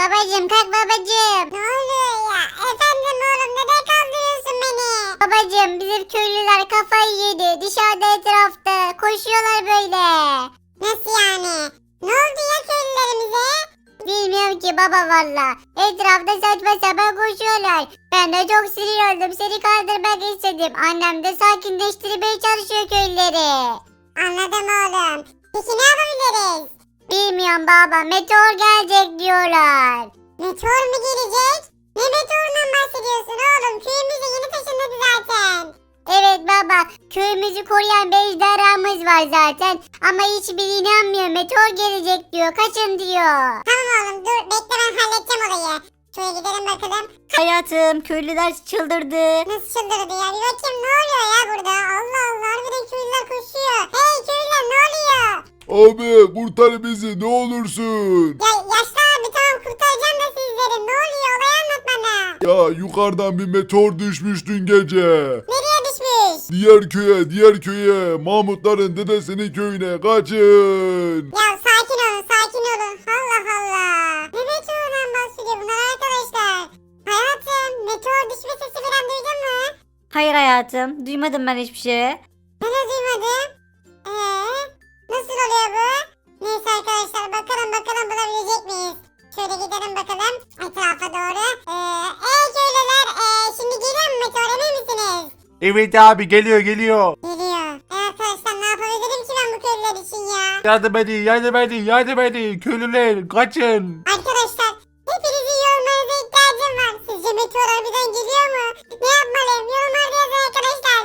Babacım kalk babacım. Ne oluyor ya? Efendim oğlum neden kaldırıyorsun beni? Babacım bizim köylüler kafayı yedi. Dışarıda etrafta koşuyorlar böyle. Nasıl yani? Ne oldu ya köylülerimize? Bilmiyorum ki baba valla. Etrafta saçma sapan koşuyorlar. Ben de çok sinir oldum. Seni kaldırmak istedim. Annem de sakinleştirmeye çalışıyor köylüleri. Anladım oğlum. Peki ne yapabiliriz? Bilmiyorum baba. Meteor gelecek diyorlar. Meteor mu gelecek? Ne meteorundan bahsediyorsun oğlum? Köyümüze yeni taşındık zaten. Evet baba. Köyümüzü koruyan bir ejderhamız var zaten. Ama hiçbiri inanmıyor. Meteor gelecek diyor. Kaçın diyor. Tamam oğlum dur bekle ben halledeceğim olayı. Şöyle gidelim bakalım. Hayatım köylüler çıldırdı. Nasıl çıldırdı ya? Bir bakayım ne oluyor ya burada? Allah Allah harbiden köylüler koşuyor. Hey köylüler ne oluyor? Abi kurtar bizi ne olursun. Ya yaşlı abi tamam kurtaracağım da sizleri. Ne oluyor? Olayı anlat bana. Ya yukarıdan bir meteor düşmüş dün gece. Nereye düşmüş? Diğer köye, diğer köye, Mahmutların dedesinin köyüne kaçın. Ya sakin olun sakin olun. Allah Allah. Ne meteorundan bahsediyor bunlar arkadaşlar? Hayatım meteor düşme sesi falan duydun mu? Hayır hayatım. Duymadım ben hiçbir şey. Evet abi geliyor geliyor. Geliyor. E arkadaşlar ne yapabilirim ki ben bu köylüler için ya? Yardım edin yardım edin yardım edin. Köylüler kaçın. Arkadaşlar hepinizin yorumlarınıza ihtiyacım var. Sizce meteor harbiden geliyor mu? Ne yapmalıyım? Yorumlarda yazın arkadaşlar.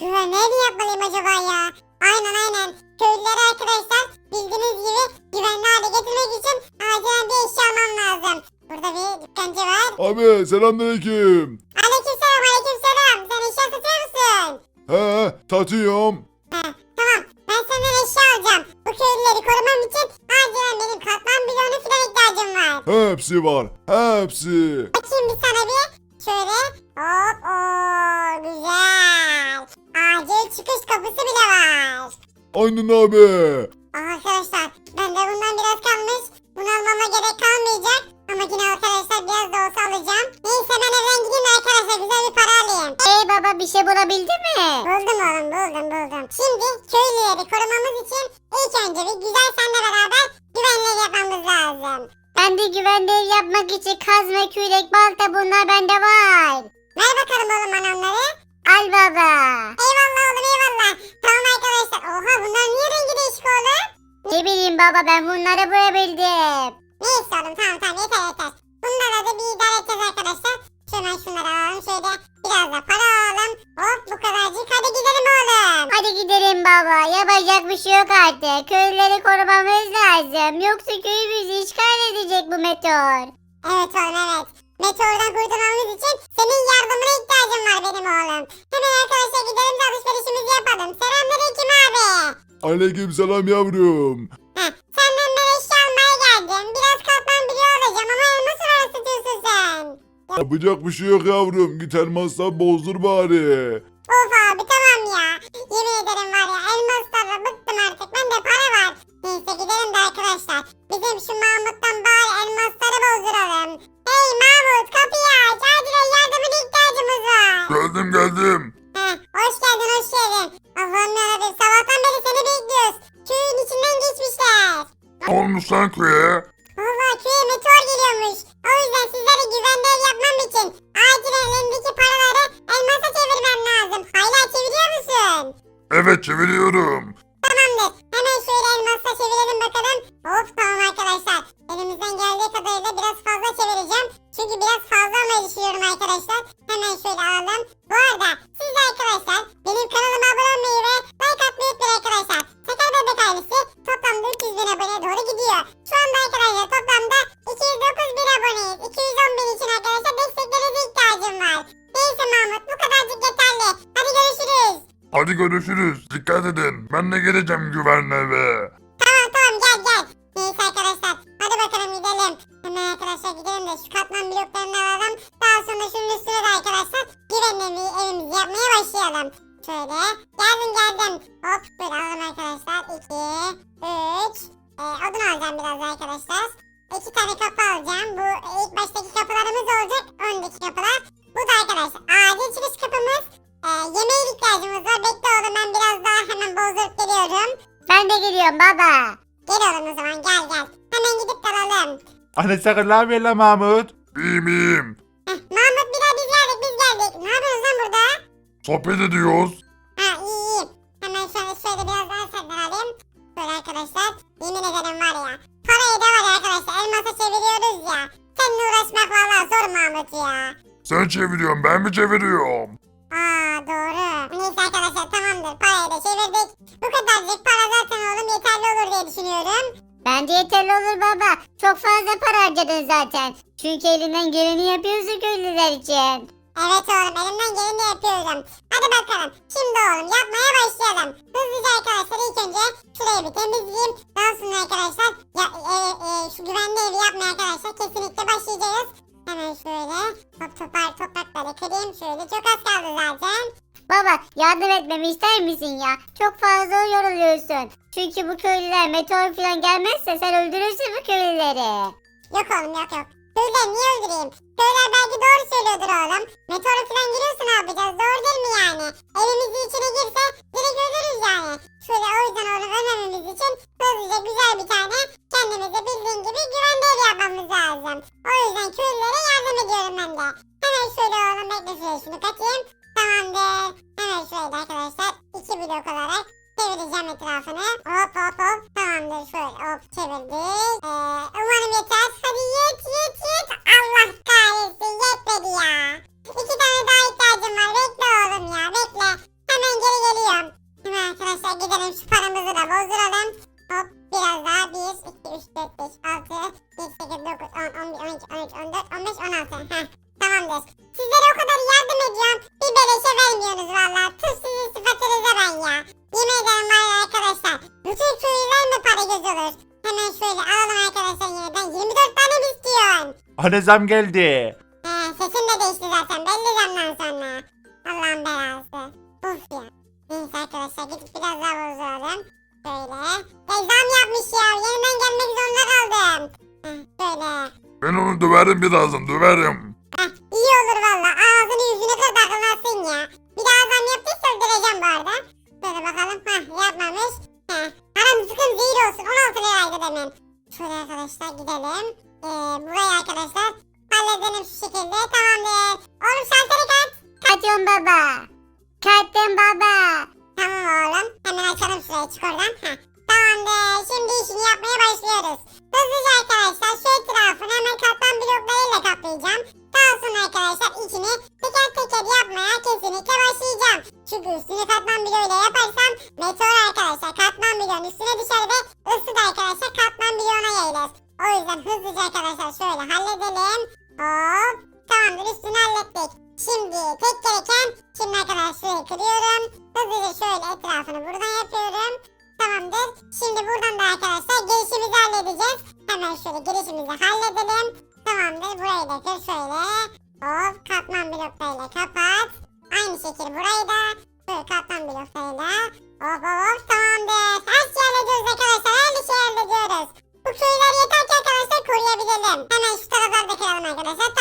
Mi yapmalıyım acaba ya? Aynen aynen. Köylüleri arkadaşlar bildiğiniz gibi güvenli hale getirmek için acilen bir eşya almam lazım. Burada bir dükkancı var. Abi selamünaleyküm. Aleykümselam aleykümselam. Sen eşya satıyor musun? He tatıyorum. He, tamam. Ben senden eşya alacağım. Bu köylüleri korumam için acilen benim katman bloğuna falan ihtiyacım var. Hepsi var. Hepsi. Bakayım bir sana bir. Şöyle. Hop ooo güzel. Acil çıkış kapısı bile var. Aynen abi. Arkadaşlar bende bundan biraz kalmış. Bunu almama gerek kalmayacak. Ama yine arkadaşlar biraz da olsa alacağım. Neyse ben evden gideyim de arkadaşlar güzel bir para alayım. Ey baba bir şey bulabildin mi? Buldum oğlum buldum buldum. Şimdi köylüleri korumamız için ilk önce bir güzel seninle beraber güvenli ev yapmamız lazım. Ben de güvenli ev yapmak için kazma, kürek, balta bunlar bende var. Ver bakalım oğlum bana onları. Al baba. Eyvallah oğlum eyvallah. Tamam arkadaşlar. Oha bunlar niye rengi değişik oğlum? Ne bileyim baba ben bunları bulabildim. Neyse oğlum tamam tamam yeter yeter. Bunlara da bir idare edeceğiz arkadaşlar. Şöyle şunları alalım şöyle biraz da para alalım. Hop bu kadarcık hadi gidelim oğlum. Hadi gidelim baba. Yapacak bir şey yok artık. Köyleri korumamız lazım. Yoksa köyümüzü işgal edecek bu meteor. Evet oğlum evet. Meteordan kurtulmamız için senin yardımına ihtiyacım var benim oğlum. Hemen arkadaşlar gidelim de alışverişimizi yapalım. Selamünaleyküm abi. Aleyküm selam yavrum. Yapacak bir şey yok yavrum. Git elmasla bozdur bari. Of abi tamam ya. Yemin ederim var ya elmaslarla bıktım artık. Bende para var. Neyse gidelim de arkadaşlar. Bizim şu Mahmut'tan bari elmasları bozduralım. Hey Mahmut kapıyı aç. Acilen yardımına ihtiyacımız var. Geldim geldim. Heh, hoş geldin hoş geldin. Allah'ım yarabbim sabahtan beri seni bekliyoruz. Köyün içinden geçmişler. Ne olmuş lan köye? Evet çeviriyorum. Görüşürüz. Dikkat edin. Ben de geleceğim güvenli eve. Tamam tamam gel gel. Neyse arkadaşlar hadi bakalım gidelim. Hemen arkadaşlar gidelim de şu katman bloklarını alalım. Daha sonra şunun üstüne de arkadaşlar güvenli evimizi yapmaya başlayalım. Şöyle dalalım. Anne sakın ne yapıyorsun lan Mahmut? İyiyim iyiyim. Heh, Mahmut bir daha biz geldik biz geldik. Ne yapıyorsunuz lan burada? Sohbet ediyoruz. Ha iyi iyi. Hemen şöyle şöyle biraz daha senden alayım. Böyle arkadaşlar. Yemin ederim var ya. Parayı da var ya arkadaşlar. Elmasa çeviriyoruz ya. Seninle uğraşmak vallahi zor Mahmut ya. Sen çeviriyorsun ben mi çeviriyorum? Aa doğru. Neyse arkadaşlar tamamdır. Parayı da çevirdik. Bu kadarcık Bence yeterli olur baba. Çok fazla para harcadın zaten. Çünkü elinden geleni yapıyorsun köylüler için. Evet oğlum elimden geleni yapıyorum. Hadi bakalım. Şimdi oğlum yapmaya başlayalım. Hızlıca arkadaşlar ilk önce şurayı bir temizleyeyim. Daha sonra arkadaşlar ya, e, e, şu güvenli evi yapmaya arkadaşlar kesinlikle başlayacağız. Hemen şöyle top topar toprakları kırayım. Şöyle çok az kaldı zaten. Baba yardım etmemi ister misin ya? Çok fazla yoruluyorsun. Çünkü bu köylüler meteor falan gelmezse sen öldürürsün bu köylüleri. Yok oğlum yok yok. Köylüler niye öldüreyim? Köylüler belki doğru söylüyordur oğlum. Meteor falan giriyorsa ne yapacağız? Doğru değil mi yani? Evimizin içine girse direkt ölürüz yani. Şöyle o yüzden oğlum ölmememiz için hızlıca güzel bir tane kendimize bildiğin gibi güvende ev yapmamız lazım. O yüzden köylülere yardım ediyorum ben de. Hemen şöyle oğlum bekle şöyle şunu. Tamamdır. Hemen şöyle arkadaşlar iki blok olarak çevireceğim etrafını. Hop hop hop. Tamamdır şöyle hop çevirdik. Ee, umarım yeter. Hadi yet yet yet. Allah kahretsin yetmedi ya. İki tane daha ihtiyacım var. Bekle oğlum ya bekle. Hemen geri geliyorum. Hemen arkadaşlar gidelim şu paramızı da bozduralım. Hop biraz daha. 1, 2, 3, 4, 5, 6, 7, 8, 9, 10, 11, 12, 13, 14, 15, 16. Anne zam geldi. He sesin de değişti zaten belli zamdan sonra. Allah'ın belası. Uf ya. Neyse arkadaşlar gidip biraz daha bozduralım. Şöyle. E zam yapmış ya. Yeniden gelmek zorunda kaldım. Heh, şöyle. Ben onu döverim birazdan döverim. Heh, iyi olur valla. Ağzını yüzünü kır da akıllansın ya. Bir daha zam yaptıysa öldüreceğim bu arada. Şöyle bakalım. Heh yapmamış. Heh. Haram sıkın zehir olsun. 16 liraydı demin. Şöyle arkadaşlar gidelim. Ee, burayı arkadaşlar halledelim şu şekilde. Tamamdır. Oğlum şalteri kaç. Kaçıyorum baba. Kaçtım baba. Tamam oğlum. Hemen açalım şurayı çık oradan. Heh. Tamamdır. Şimdi işini yapmaya başlıyoruz. Hızlıca arkadaşlar şu etrafını hemen katman bloklarıyla kaplayacağım. Daha sonra arkadaşlar içini teker teker yapmaya kesinlikle başlayacağım. Çünkü üstünü katman bloğuyla yaparsam meteor arkadaşlar katman bloğun üstüne düşer ve ısı da arkadaşlar katman bloğuna yayılır. O yüzden hızlıca arkadaşlar şöyle halledelim. Hop. Arkadaşlar.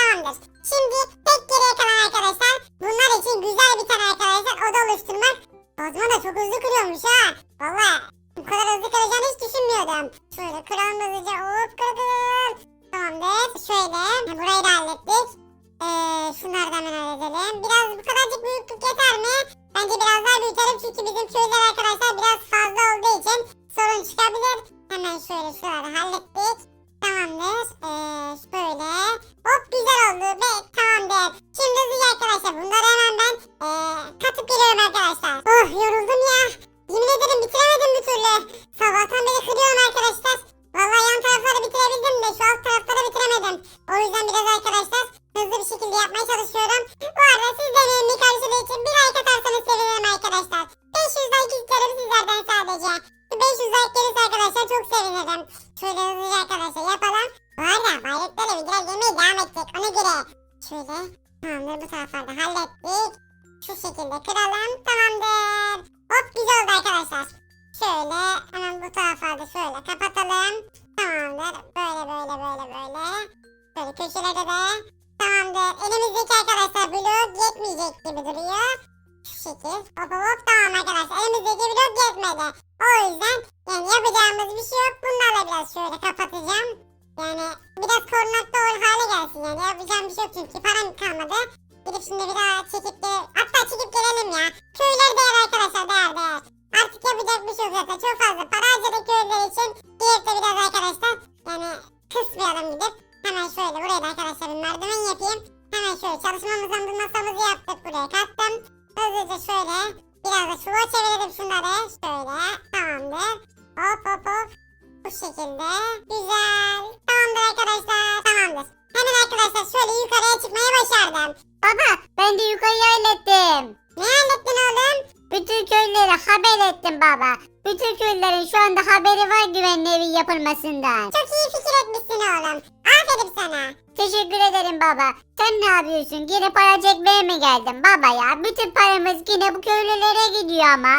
Elimizdeki arkadaşlar blok yetmeyecek gibi duruyor. Şu şekil. Hop hop tamam arkadaşlar. Elimizdeki blok yetmedi. O yüzden yani yapacağımız bir şey yok. Bundan biraz şöyle kapatacağım. Yani biraz korunaklı ol hale gelsin yani. Yapacağım bir şey yok çünkü param kalmadı. Gidip şimdi bir daha çekip de hatta çekip gelelim ya. Köyler değer arkadaşlar değer değer. Artık yapacak bir şey yok zaten. Çok fazla para harcadık köyler için. Gidip de biraz arkadaşlar yani kısmayalım gidip. Hemen şöyle buraya da arkadaşlar bir merdiven yapayım. Hemen şöyle çalışmamızdan bir masamızı yaptık buraya kattım. Hızlıca şöyle biraz da çubuğa çevirelim şunları. Şöyle tamamdır. Hop hop hop. Bu şekilde. Güzel. Tamamdır arkadaşlar. Tamamdır. Hemen arkadaşlar şöyle yukarıya çıkmayı başardım. Baba ben de yukarıya hallettim. Ne hallettin oğlum? Bütün köylere haber ettim baba. Bütün köylerin şu anda haberi var güvenli evin yapılmasından. Çok iyi fikir etmişsin oğlum. Aferin sana. Teşekkür ederim baba. Sen ne yapıyorsun? Yine para çekmeye mi geldin baba ya? Bütün paramız yine bu köylülere gidiyor ama.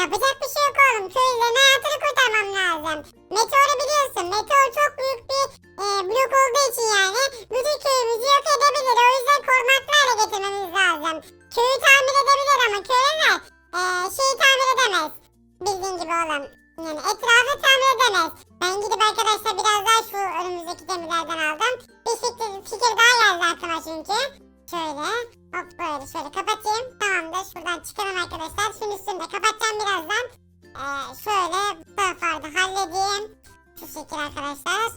Yapacak bir şey yok oğlum. Köylülerin hayatını kurtarmam lazım. Meteoru biliyorsun. Meteor çok büyük bir e, blok olduğu için yani bütün köyümüzü yok edebilir. O yüzden korunaklı hale getirmemiz lazım. Köyü tamir edebilir ama köyler e, şeyi tamir edemez. Bildiğin gibi oğlum. Yani etrafı tamir edemez. Ben gidip arkadaşlar biraz daha şu önümüzdeki demirlerden aldım. Bir fikir, fikir daha geldi aklıma çünkü. Şöyle hop böyle şöyle kapatayım. Tamamdır şuradan çıkalım arkadaşlar. Şunun üstünü kapatacağım birazdan. Ee, şöyle bu taraflarda halledeyim. Şu şekil arkadaşlar.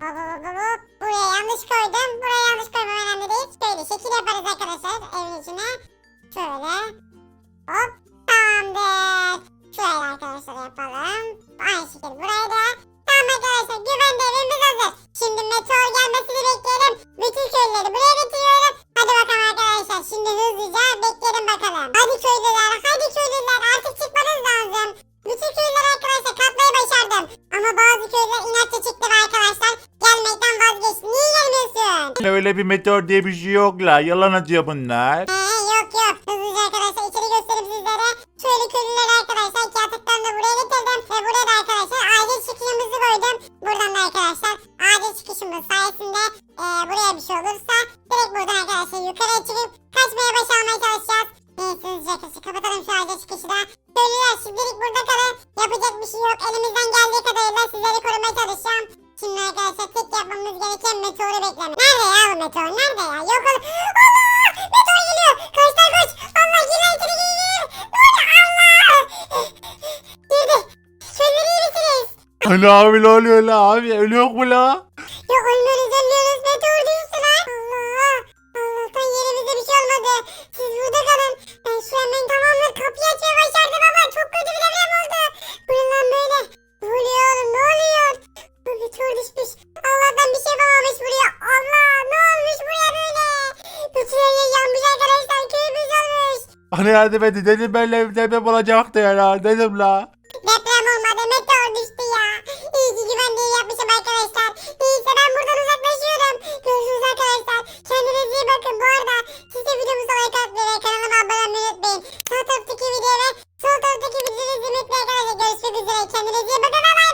Hop hop hop. Buraya yanlış koydum. Buraya yanlış koymam önemli değil. Şöyle şekil yaparız arkadaşlar evin içine. Şöyle. Hop arkadaşlar yapalım. Aynı şekil buraya da. Tamam arkadaşlar güvenli evimiz hazır. Şimdi meteor gelmesini bekleyelim. Bütün köyleri buraya getiriyorum. Hadi bakalım arkadaşlar şimdi hızlıca bekleyelim bakalım. Hadi köylüler hadi köylüler artık çıkmanız lazım. Bütün köyleri arkadaşlar katmayı başardım. Ama bazı köyler inatçı çıktı ve arkadaşlar gelmekten vazgeçti. Niye gelmiyorsun? Öyle bir meteor diye bir şey yok la. Yalan atıyor bunlar. He Buradan da arkadaşlar acil çıkışımız sayesinde e, buraya bir şey olursa direkt buradan arkadaşlar yukarıya çıkıp kaçmaya başarmaya çalışacağız. Neyse hızlıca arkadaşlar kapatalım şu acil çıkışı da. Köylüler şimdilik burada kalın. Yapacak bir şey yok. Elimizden geldiği kadarıyla sizleri korumaya çalışacağım. Şimdi arkadaşlar tek yapmamız gereken meteoru beklemek. Nerede ya bu meteor? Nerede ya? Yok. Allah! Ana abi ne oluyor la abi? Ölüyor mu la? Yok ölmüyoruz ölmüyoruz. Meteor düştü lan. Allah. Allah'tan yerimize bir şey olmadı. Siz burada kalın. Ben şu hemen tamamdır. Kapıyı açmaya başardım ama çok kötü bir deprem oldu. Bu ne lan böyle? Ne oluyor oğlum ne oluyor? Bu meteor düşmüş. Allah'tan bir şey yapamamış buraya. Allah ne olmuş buraya böyle? Bütün her yer yanmış arkadaşlar. Köyümüz olmuş. Ana yardım edin. Dedim benimle deprem olacaktı ya la. Dedim la. siz de videomuza like atmayı kanalıma abone olmayı unutmayın. Sol taraftaki videoya ve sol taraftaki videoyu izlemekle arkadaşlar görüşmek üzere. Kendinize iyi bakın. Bye bye.